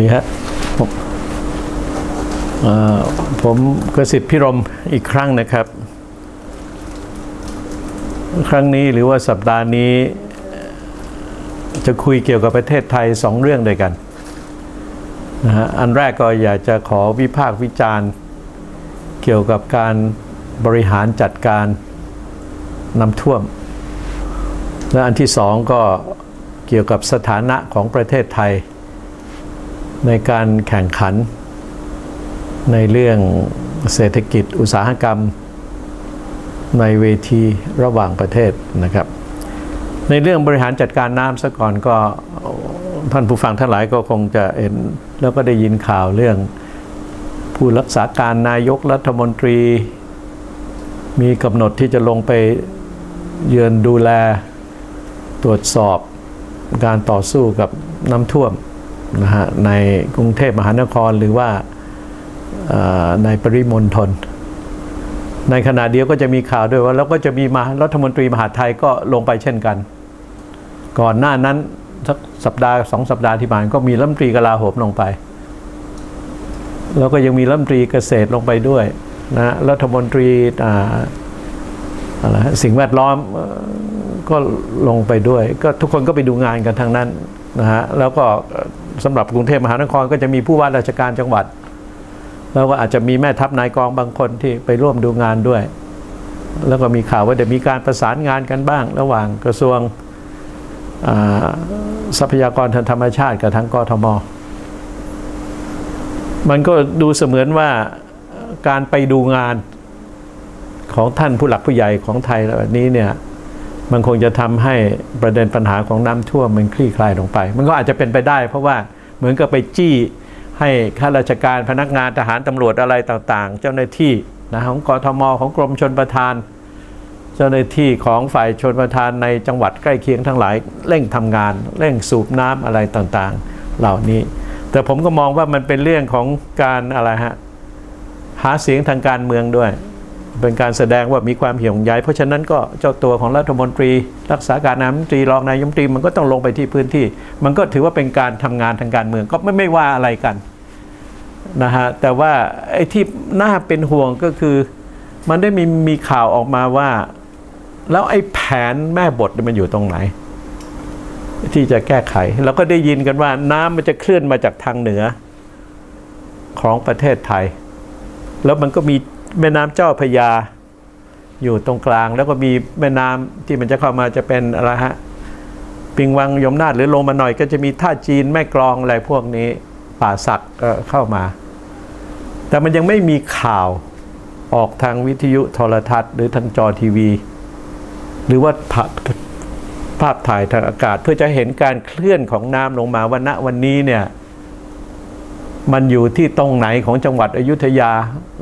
ดีฮะผมเกสิทธิ์พิรมอีกครั้งนะครับ ครั้งนี้หรือว่าสัปดาห์นี้ จะคุยเกี่ยวกับประเทศไทยสองเรื่องด้วยกันนะฮะอันแรกก็อยากจะขอวิพากษ์วิจารณ์ เกี่ยวกับการบริหารจัดการน้ำท่วม และอันที่สองก็เกี่ยวกับสถานะของประเทศไทย ในการแข่งขัน ในเรื่องเศรษฐกิจอุตสาหกรรม ในเวทีระหว่างประเทศนะครับ ในเรื่องบริหารจัดการน้ำซะก่อนก็ท่านผู้ฟังทั้งหลายก็คงจะเห็นแล้วก็ได้ยินข่าวเรื่องผู้รักษาการนายกรัฐมนตรี มีกำหนดที่จะลงไปเยือนดูแลตรวจสอบการต่อสู้กับน้ำท่วม นะฮะในกรุงเทพมหานครหรือว่าในปริมณฑลในขณะเดียวก็จะมีข่าวด้วยว่าแล้วก็จะมีมารัฐมนตรีมหาไทยก็ลงไปเช่นกัน ก่อนหน้านั้นสักสัปดาห์สองสัปดาห์ที่ผ่านก็มีรัฐมนตรีกลาโหมลงไป แล้วก็ยังมีรัฐมนตรีเกษตรลงไปด้วยนะรัฐมนตรีอ่าอะไรสิ่งแวดล้อมก็ลงไปด้วย ก็ทุกคนก็ไปดูงานกันทางนั้นนะฮะแล้วก็ สำหรับกรุงเทพมหานครก็จะมีผู้ว่าราชการจังหวัด แล้วก็อาจจะมีแม่ทัพนายกองบางคนที่ไปร่วมดูงานด้วย แล้วก็มีข่าวว่าจะมีการประสานงานกันบ้าง ระหว่างกระทรวงทรัพยากรทางธรรมชาติกับทางกทม มันก็ดูเสมือนว่าการไปดูงานของท่านผู้หลักผู้ใหญ่ของไทยแบบนี้เนี่ย มันคงจะทำให้ประเด็นปัญหาของน้ำท่วมมันคลี่คลายลงไป มันก็อาจจะเป็นไปได้ เพราะว่าเหมือนกับไปจี้ให้ข้าราชการพนักงานทหารตำรวจอะไรต่างๆ เจ้าหน้าที่นะของกทมของกรมชนประทาน เจ้าหน้าที่ของฝ่ายชนประทานในจังหวัดใกล้เคียงทั้งหลายเร่งทำงาน เร่งสูบน้ำอะไรต่างๆ เหล่านี้ แต่ผมก็มองว่ามันเป็นเรื่องของการอะไรฮะหาเสียงทางการเมืองด้วย เป็นการแสดงว่ามีความเหี่ยวใยเพราะฉะนั้นก็เจ้าตัวของรัฐมนตรี รักษาการนายมนตรีรองนายมนตรีมันก็ต้องลงไปที่พื้นที่ มันก็ถือว่าเป็นการทำงานทางการเมืองก็ไม่ไม่ว่าอะไรกันนะฮะแต่ว่าไอ้ที่น่าเป็นห่วงก็คือ มันได้มีมีข่าวออกมาว่า แล้วไอ้แผนแม่บทมันอยู่ตรงไหน ที่จะแก้ไขแล้วก็ได้ยินกันว่า น้ำมันจะเคลื่อนมาจากทางเหนือของประเทศไทย แล้วมันก็มี แม่น้ำเจ้าพยา อยู่ตรงกลาง แล้วก็มีแม่น้ำที่มันจะเข้ามาจะเป็นอะไรฮะปิงวังยมนาถหรือลงมาหน่อยก็จะมีท่าจีนแม่กลองอะไรพวกนี้ป่าสักก็เข้ามา แต่มันยังไม่มีข่าวออกทางวิทยุโทรทัศน์ หรือทางจอทีวี หรือว่าภาพภาพถ่ายทางอากาศ เพื่อจะเห็นการเคลื่อนของน้ำลงมาวันณวันนี้เนี่ย มันอยู่ที่ตรงไหนของจังหวัดอยุธยา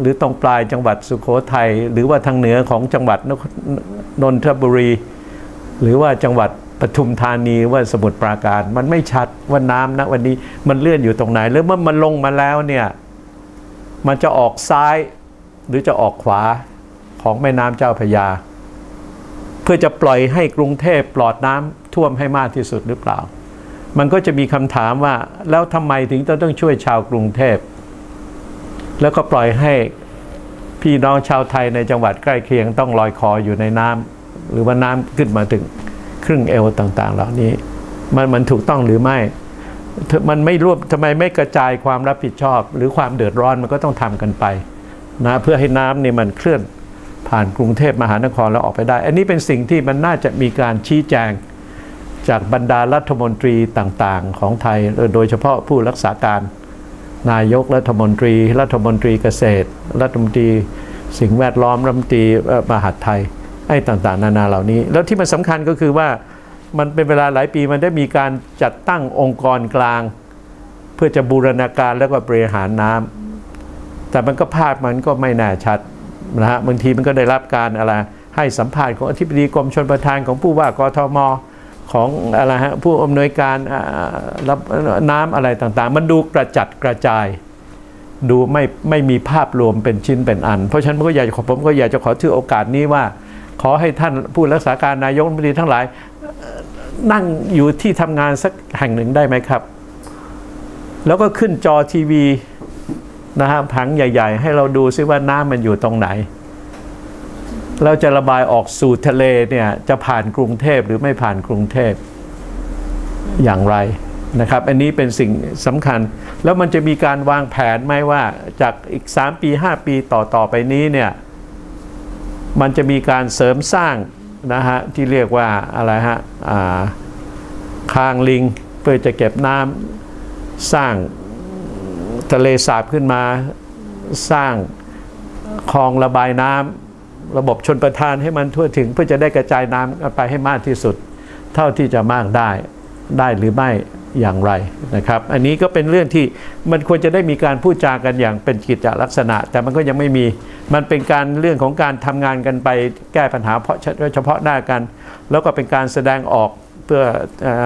หรือตรงปลายจังหวัดสุโขทัยหรือว่าทางเหนือของจังหวัดนนนทบุรี หรือว่าจังหวัดปทุมธานีว่าสมุทรปราการ มันไม่ชัดว่าน้ำนะวันนี้มันเลื่อนอยู่ตรงไหนแล้วเมื่อมันลงมาแล้วเนี่ยมันจะออกซ้ายหรือจะออกขวาของแม่น้ำเจ้าพระยา เพื่อจะปล่อยให้กรุงเทพปลอดน้ำท่วมให้มากที่สุดหรือเปล่า มันก็จะมีคำถามว่าแล้วทำไมถึงต้องช่วยชาวกรุงเทพ แล้วก็ปล่อยให้พี่น้องชาวไทยในจังหวัดใกล้เคียงต้องลอยคออยู่ในน้ำหรือว่าน้ำขึ้นมาถึงครึ่งเอวต่างๆ เหล่านี้ มันมันถูกต้องหรือไม่ มันไม่รวบทำไมไม่กระจายความรับผิดชอบ หรือความเดือดร้อนมันก็ต้องทำกันไปนะเพื่อให้น้ำเนี่ยมันเคลื่อนผ่านกรุงเทพมหานครแล้วออกไปได้ อันนี้เป็นสิ่งที่มันน่าจะมีการชี้แจง จากบรรดารัฐมนตรีต่างๆ ของไทย โดยเฉพาะผู้รักษาการนายกรัฐมนตรี รัฐมนตรีเกษตร รัฐมนตรีสิ่งแวดล้อมรัฐมนตรีมหาดไทยไอ้ต่างๆ นานาเหล่านี้ แล้วที่มันสำคัญก็คือว่ามันเป็นเวลาหลายปีมันได้มีการจัดตั้งองค์กรกลาง เพื่อจะบูรณาการแล้วก็บริหารน้ำแต่มันก็ภาพมันก็ไม่แน่ชัดนะฮะบางทีมันก็ได้รับการอะไรให้สัมภาษณ์ของอธิบดีกรมชนประทานของผู้ว่ากทม ของอะไรฮะผู้อำนวยการรับน้ำอะไรต่างๆ มันดูกระจัดกระจาย ดูไม่ไม่มีภาพรวมเป็นชิ้นเป็นอัน เพราะฉะนั้นผมก็อยากจะขอผมก็อยากจะขอถือโอกาสนี้ว่า ขอให้ท่านผู้รักษาการนายกรัฐมนตรีทั้งหลาย นั่งอยู่ที่ทำงานสักแห่งหนึ่งได้ไหมครับ แล้วก็ขึ้นจอทีวีนะฮะผังใหญ่ ๆ ให้เราดูซิว่าน้ำมันอยู่ตรงไหน เราจะระบายออกสู่ทะเลเนี่ยจะผ่านกรุงเทพหรือไม่ผ่านกรุงเทพอย่างไรนะครับ อันนี้เป็นสิ่งสำคัญ แล้วมันจะมีการวางแผนไหมว่าจากอีก 3 ปี 5 ปีต่อต่อไปนี้เนี่ยมันจะมีการเสริมสร้างนะฮะที่เรียกว่าอะไรฮะาคางลิงเพื่อจะเก็บน้ำสร้างทะเลสาบขึ้นมาสร้างคลองระบายน้ำ ระบบชนประทานให้มันทั่วถึงเพื่อจะได้กระจายน้ำไปให้มากที่สุด เท่าที่จะมากได้ได้หรือไม่อย่างไรนะครับ อันนี้ก็เป็นเรื่องที่มันควรจะได้มีการพูดจากันอย่างเป็นกิจลักษณะ แต่มันก็ยังไม่มีมันเป็นการเรื่องของการทำงานกันไปแก้ปัญหาเพราะเฉพาะหน้ากัน แล้วก็เป็นการแสดงออกเพื่อ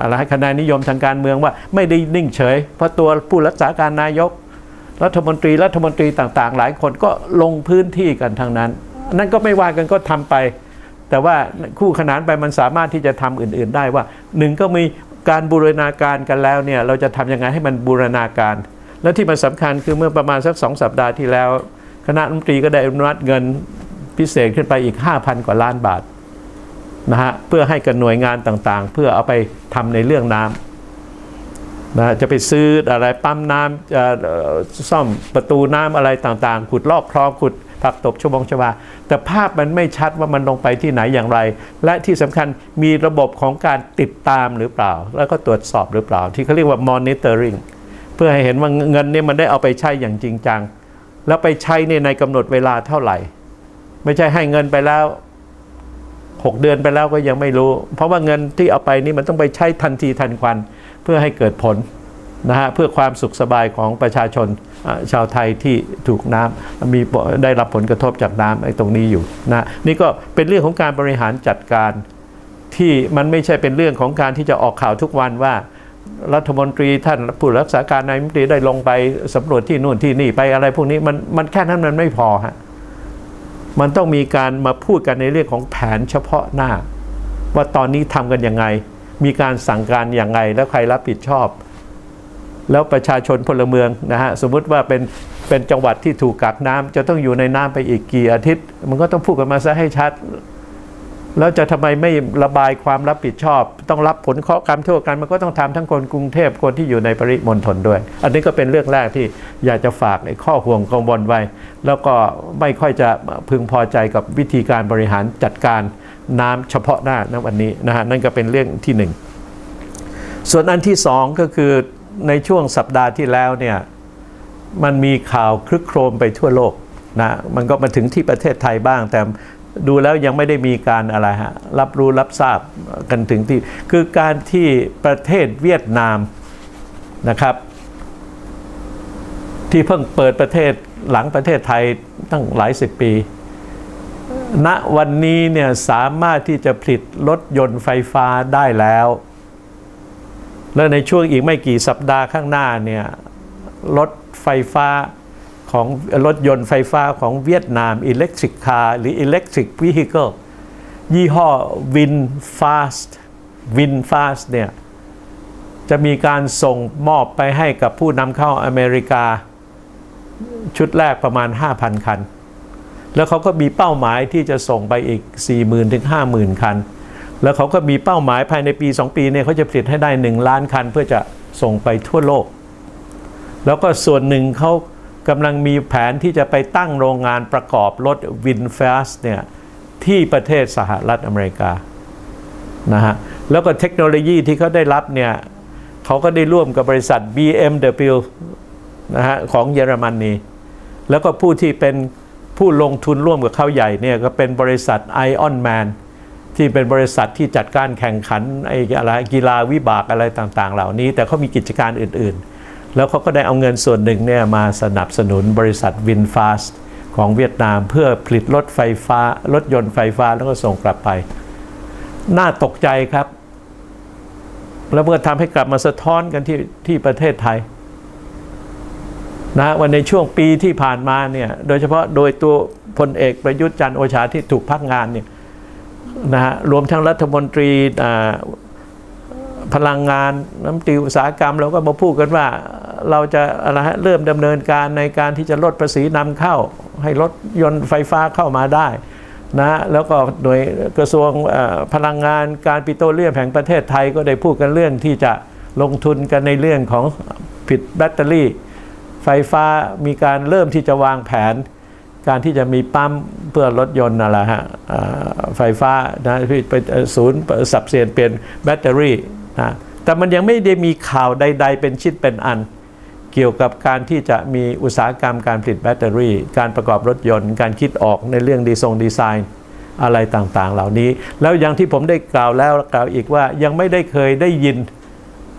อะไรให้คะแนนนิยมทางการเมืองว่าไม่ได้นิ่งเฉย เพราะตัวผู้รักษาการนายก รัฐมนตรีรัฐมนตรีต่างๆ หลายคนก็ลงพื้นที่กันทางนั้น นั่นก็ไม่ว่ากันก็ทำไป แต่ว่าคู่ขนานไปมันสามารถที่จะทำอื่น ๆ ได้ว่าหนึ่งก็มีการบูรณาการกันแล้วเนี่ยเราจะทำยังไงให้มันบูรณาการ และที่มันสำคัญคือเมื่อประมาณสักสองสัปดาห์ที่แล้ว คณะรัฐมนตรีก็ได้อนุมัติเงินพิเศษขึ้นไปอีก 5,000 กว่าล้านบาทนะฮะเพื่อให้กับหน่วยงานต่างๆ เพื่อเอาไปทำในเรื่องน้ำนะจะไปซื้ออะไรปั๊มน้ำจะซ่อมประตูน้ำอะไรต่างๆ ขุดลอกคลองขุด ผักตบชวงชวา แต่ภาพมันไม่ชัดว่ามันลงไปที่ไหนอย่างไร และที่สำคัญมีระบบของการติดตามหรือเปล่า แล้วก็ตรวจสอบหรือเปล่า ที่เขาเรียกว่า monitoring เพื่อให้เห็นว่าเงินนี่มันได้เอาไปใช้อย่างจริงจัง แล้วไปใช้ในในกำหนดเวลาเท่าไหร่ ไม่ใช่ให้เงินไปแล้ว 6 เดือนไปแล้วก็ยังไม่รู้ เพราะว่าเงินที่เอาไปนี่มันต้องไปใช้ทันทีทันควันเพื่อให้เกิดผล นะฮะเพื่อความสุขสบายของประชาชนชาวไทยที่ถูกน้ำมีได้รับผลกระทบจากน้ำไอ้ตรงนี้อยู่นะนี่ก็เป็นเรื่องของการบริหารจัดการที่มันไม่ใช่เป็นเรื่องของการที่จะออกข่าวทุกวันว่ารัฐมนตรีท่านผู้รักษาการนายมนตรีได้ลงไปสำรวจที่นู่นที่นี่ไปอะไรพวกนี้มันมันแค่นั้นมันไม่พอฮะมันต้องมีการมาพูดกันในเรื่องของแผนเฉพาะหน้า ว่าตอนนี้ทำกันยังไง มีการสั่งการอย่างไงแล้วใครรับผิดชอบ แล้วประชาชนพลเมืองนะฮะสมมุติว่าเป็นเป็นจังหวัดที่ถูกกักน้ำจะต้องอยู่ในน้ำไปอีกกี่อาทิตย์ มันก็ต้องพูดกันมาซะให้ชัด แล้วจะทำไมไม่ระบายความรับผิดชอบ ต้องรับผลเคาะกรรมโทษกันมันก็ต้องทำทั้งคนกรุงเทพคนที่อยู่ในปริมณฑลด้วย อันนี้ก็เป็นเรื่องแรกที่อยากจะฝากไอ้ข้อห่วงกังวลไว้ แล้วก็ไม่ค่อยจะพึงพอใจกับวิธีการบริหารจัดการน้ำเฉพาะหน้าณวันนี้นะฮะนั่นก็เป็นเรื่องที่หนึ่งส่วนอันที่สองก็คือ ในช่วงสัปดาห์ที่แล้วเนี่ยมันมีข่าวคลึกโครมไปทั่วโลกนะมันก็มาถึงที่ประเทศไทยบ้าง แต่ดูแล้วยังไม่ได้มีการอะไรฮะรับรู้รับทราบกันถึงที่ คือการที่ประเทศเวียดนามนะครับ ที่เพิ่งเปิดประเทศหลังประเทศไทยตั้งหลายสิบปี ณวันนี้เนี่ยสามารถที่จะผลิตรถยนต์ไฟฟ้าได้แล้ว แล้วในช่วงอีกไม่กี่สัปดาห์ข้างหน้าเนี่ยรถไฟฟ้าของรถยนต์ไฟฟ้าของเวียดนาม Electric Car หรือ Electric Vehicle ยี่ห้อ VinFast VinFast เนี่ยจะมีการส่งมอบไปให้กับผู้นำเข้าอเมริกาชุดแรกประมาณ 5,000 คัน แล้วเขาก็มีเป้าหมายที่จะส่งไปอีก 40,000ถึง50,000 คัน แล้วเขาก็มีเป้าหมายภายในปี 2 ปีเนี่ยเขาจะผลิตให้ได้ 1 ล้านคันเพื่อจะส่งไปทั่วโลก แล้วก็ส่วนหนึ่งเขากำลังมีแผนที่จะไปตั้งโรงงานประกอบรถวินฟ s สเนี่ยที่ประเทศสหรัฐอเมริกานะฮะแล้วก็เทคโนโลยีที่เขาได้รับเนี่ยเขาก็ได้ร่วมกับบริษัท BMW นะฮะของเยอรมนนีแล้วก็ผู้ที่เป็นผู้ลงทุนร่วมกับเขาใหญ่เนี่ยก็เป็นบริษัท Ion Man ที่เป็นบริษัทที่จัดการแข่งขันไอ้อะไรกีฬาวิบากอะไรต่างๆ เหล่านี้ แต่เขามีกิจการอื่นๆ แล้วเขาก็ได้เอาเงินส่วนหนึ่งเนี่ยมาสนับสนุนบริษัท VinFast ของเวียดนามเพื่อผลิตรถไฟฟ้ารถยนต์ไฟฟ้าแล้วก็ส่งกลับไป น่าตกใจครับ แล้วเมื่อทำให้กลับมาสะท้อนกันที่ที่ประเทศไทยนะวันในช่วงปีที่ผ่านมาเนี่ยโดยเฉพาะโดยตัวพลเอกประยุทธ์จันทร์โอชาที่ถูกพักงานเนี่ย นะฮะรวมทั้งรัฐมนตรีพลังงานน้ำตีอุตสาหกรรมเราก็มาพูดกันว่าเราจะอะไรฮะเริ่มดำเนินการในการที่จะลดภาษีนำเข้า ให้รถยนต์ไฟฟ้าเข้ามาได้นะแล้วก็โดยกระทรวงพลังงานการปิโตรเลียมแห่งประเทศไทยก็ได้พูดกันเรื่องที่จะลงทุนกันในเรื่องของผิดแบตเตอรี่ ไฟฟ้ามีการเริ่มที่จะวางแผน การที่จะมีปั๊มเพื่อรถยนต์นั่นแหละฮะไฟฟ้านะที่เป็นเอ่อศูนย์สับเปลี่ยนเป็นแบตเตอรี่นะแต่มันยังไม่ได้มีข่าวใด ๆ เป็นชิ้นเป็นอัน เกี่ยวกับการที่จะมีอุตสาหกรรมการผลิตแบตเตอรี่ การประกอบรถยนต์ การคิดออกในเรื่องดีทรงดีไซน์อะไรต่างๆ เหล่านี้ แล้วอย่างที่ผมได้กล่าวแล้วกล่าวอีกว่ายังไม่ได้เคยได้ยิน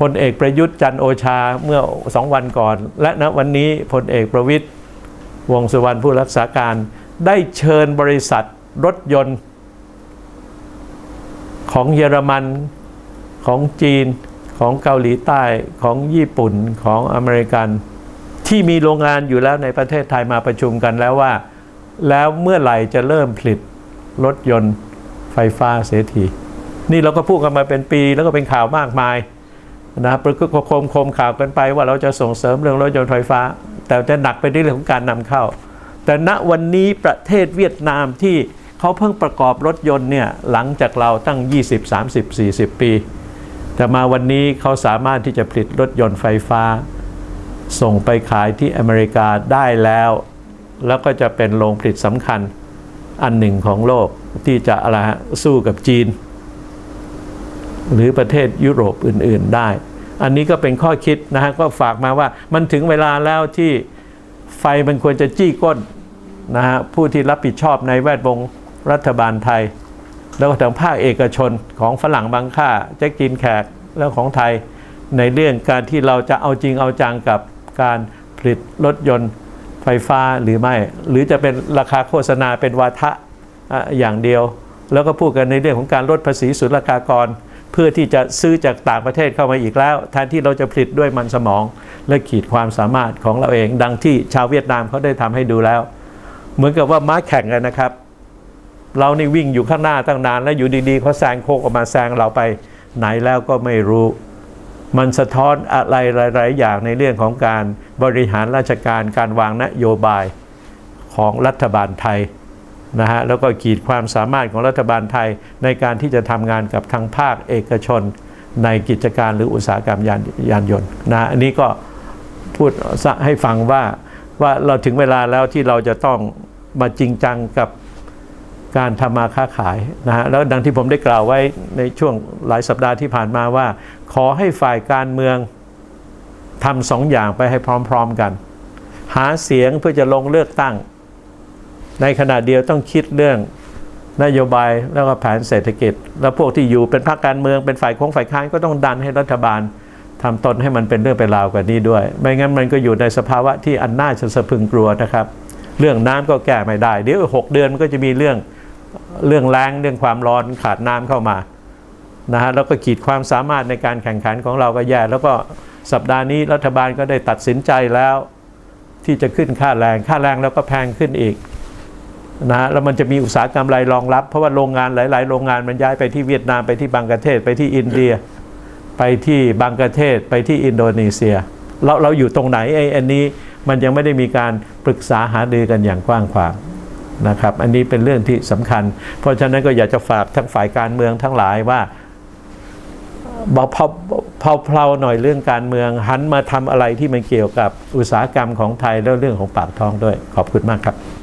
พลเอกประยุทธ์จันโอชาเมื่อสองวันก่อน และณวันนี้พลเอกประวิตย วงสุวรรณผู้รักษาการ ได้เชิญบริษัทรถยนต์ ของเยอรมันของจีนของเกาหลีใต้ของญี่ปุ่นของอเมริกัน ที่มีโรงงานอยู่แล้วในประเทศไทยมาประชุมกันแล้วว่า แล้วเมื่อไหร่จะเริ่มผลิตรถยนต์ไฟฟ้าเสียทีนี่เราก็พูดกันมาเป็นปีแล้วก็เป็นข่าวมากมายนะครับก็โคมโคมข่าวกันไปว่าเราจะส่งเสริมเรื่องรถยนต์ไฟฟ้า แต่จะหนักไปที่เรื่องของการนำเข้า แต่ณวันนี้ประเทศเวียดนามที่เขาเพิ่งประกอบรถยนต์เนี่ยหลังจากเราตั้ง 20 30 40 ปี แต่มาวันนี้เขาสามารถที่จะผลิตรถยนต์ไฟฟ้า ส่งไปขายที่อเมริกาได้แล้ว แล้วก็จะเป็นโรงผลิตสำคัญอันหนึ่งของโลกที่จะอะไรสู้กับจีน หรือประเทศยุโรปอื่น ๆได้ อันนี้ก็เป็นข้อคิดนะฮะก็ฝากมาว่ามันถึงเวลาแล้วที่ไฟมันควรจะจี้ก้นนะฮะผู้ที่รับผิดชอบในแวดวงรัฐบาลไทย แล้วก็ทางภาคเอกชนของฝรั่งบางค่าแจ็คกินแขกแล้วของไทย ในเรื่องการที่เราจะเอาจริงเอาจังกับการผลิตรถยนต์ไฟฟ้าหรือไม่ หรือจะเป็นราคาโฆษณาเป็นวาทะอะอย่างเดียว แล้วก็พูดกันในเรื่องของการลดภาษีศุลกากร เพื่อที่จะซื้อจากต่างประเทศเข้ามาอีกแล้วแทนที่เราจะผลิตด้วยมันสมองและขีดความสามารถของเราเอง ดังที่ชาวเวียดนามเขาได้ทำให้ดูแล้ว เหมือนกับว่าม้าแข่งกันนะครับ เรานี่วิ่งอยู่ข้างหน้าตั้งนาน แล้วอยู่ดีๆเขาแซงโคกออกมาแซงเราไปไหนแล้วก็ไม่รู้ มันสะท้อนอะไรหลาย ๆ อย่างในเรื่องของการบริหารราชการการวางนโยบายของรัฐบาลไทย นะฮะแล้วก็ขีดความสามารถของรัฐบาลไทยในการที่จะทำงานกับทางภาคเอกชน ในกิจการหรืออุตสาหกรรมยานยานยนต์นะอันนี้ก็พูดให้ฟังว่าว่าเราถึงเวลาแล้วที่เราจะต้องมาจริงจังกับการทำมาค้าขายนะฮะแล้วดังที่ผมได้กล่าวไว้ในช่วงหลายสัปดาห์ที่ผ่านมาว่า ขอให้ฝ่ายการเมืองทำสองอย่างไปให้พร้อม ๆกัน หาเสียงเพื่อจะลงเลือกตั้ง ในขณะเดียวต้องคิดเรื่องนโยบายแล้วก็แผนเศรษฐกิจ แล้วพวกที่อยู่เป็นพรรคการเมืองเป็นฝ่ายคงฝ่ายค้านก็ต้องดันให้รัฐบาลทำตนให้มันเป็นเรื่องเป็นราวกว่านี้ด้วย ไม่งั้นมันก็อยู่ในสภาวะที่อันน่าจะสะพึงกลัวนะครับ เรื่องน้ำก็แก้ไม่ได้เดี๋ยวหกเดือนมันก็จะมีเรื่องเรื่องแรงเรื่องความร้อนขาดน้ำเข้ามานะฮะแล้วก็ขีดความสามารถในการแข่งขันของเราก็แย่แล้วก็สัปดาห์นี้รัฐบาลก็ได้ตัดสินใจแล้ว ที่จะขึ้นค่าแรงค่าแรงแล้วก็แพงขึ้นอีก นะแล้วมันจะมีอุตสาหกรรมรายรองรับ เพราะว่าโรงงานหลาย ๆ โรงงานมันย้ายไปที่เวียดนามไปที่บังกลาเทศ ไปที่อินเดีย ไปที่บังกลาเทศ ไปที่อินโดนีเซีย เราเราอยู่ตรงไหนไอ้อันนี้มันยังไม่ได้มีการปรึกษาหารือกันอย่างกว้างขวางนะครับ อันนี้เป็นเรื่องที่สำคัญ เพราะฉะนั้นก็อยากจะฝากทั้งฝ่ายการเมืองทั้งหลายว่าเบาเพลาๆหน่อยเรื่องการเมืองหันมาทำอะไรที่มันเกี่ยวกับอุตสาหกรรมของไทยแล้วเรื่องของปากท้องด้วยขอบคุณมากครับ